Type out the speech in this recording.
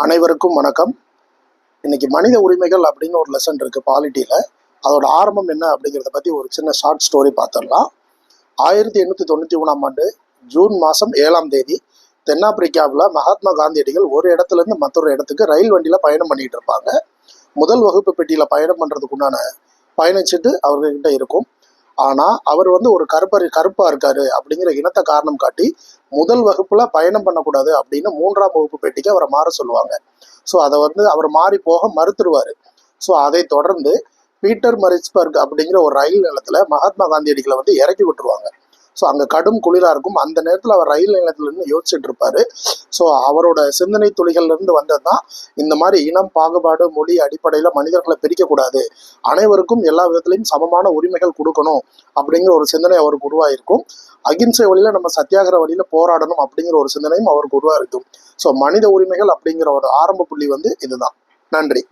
அனைவருக்கும் வணக்கம். இன்னைக்கு மனித உரிமைகள் அப்படின்னு ஒரு லெசன் இருக்கு பாலிட்டியில் அதோட ஆரம்பம் என்ன அப்படிங்கிறத பற்றி ஒரு சின்ன ஷார்ட் ஸ்டோரி பார்த்துடலாம் ஆயிரத்தி எண்ணூற்றி தொண்ணூற்றி மூணாம் ஆண்டு ஜூன் மாதம் ஏழாம் தேதி தென்னாப்பிரிக்காவில் மகாத்மா காந்தியடிகள் ஒரு இடத்துலேருந்து மற்றொரு இடத்துக்கு ரயில் வண்டியில் பயணம் பண்ணிட்டு இருப்பாங்க. முதல் வகுப்பு பெட்டியில் பயணம் பண்ணுறதுக்குண்டான பயணச்சீட்டு அவர்கிட்ட இருக்கும். ஆனால் அவர் வந்து ஒரு கருப்பறி கருப்பாக இருக்காரு அப்படிங்கிற இனத்தை காரணம் காட்டி முதல் வகுப்புல பயணம் பண்ணக்கூடாது அப்படின்னு மூன்றாம் வகுப்பு பெட்டிக்கு அவரை மாற சொல்லுவாங்க. ஸோ அதை வந்து அவர் மாறி போக மறுத்துருவாரு. ஸோ அதை தொடர்ந்து பீட்டர் மரிஸ்பர்க் அப்படிங்கிற ஒரு ரயில் நிலத்தில் மகாத்மா காந்தியடிகளை வந்து இறக்கி விட்டுருவாங்க. ஸோ அங்கே கடும் குளிராக இருக்கும். அந்த நேரத்தில் அவர் ரயில் நிலையத்திலிருந்து யோசிச்சுட்டு இருப்பாரு. ஸோ அவரோட சிந்தனை துளிகள்ல இருந்து வந்தது தான் இந்த மாதிரி இனம் பாகுபாடு மொழி அடிப்படையில் மனிதர்களை பிரிக்கக்கூடாது அனைவருக்கும் எல்லா விதத்துலையும் சமமான உரிமைகள் கொடுக்கணும் அப்படிங்கிற ஒரு சிந்தனை அவருக்கு உருவாயிருக்கும். அகிம்சை வழியில நம்ம சத்தியாகிர வழியில் போராடணும் அப்படிங்கிற ஒரு சிந்தனையும் அவருக்கு உருவாக இருக்கும் ஸோ மனித உரிமைகள் அப்படிங்கிற ஒரு ஆரம்ப புள்ளி வந்து இதுதான். நன்றி.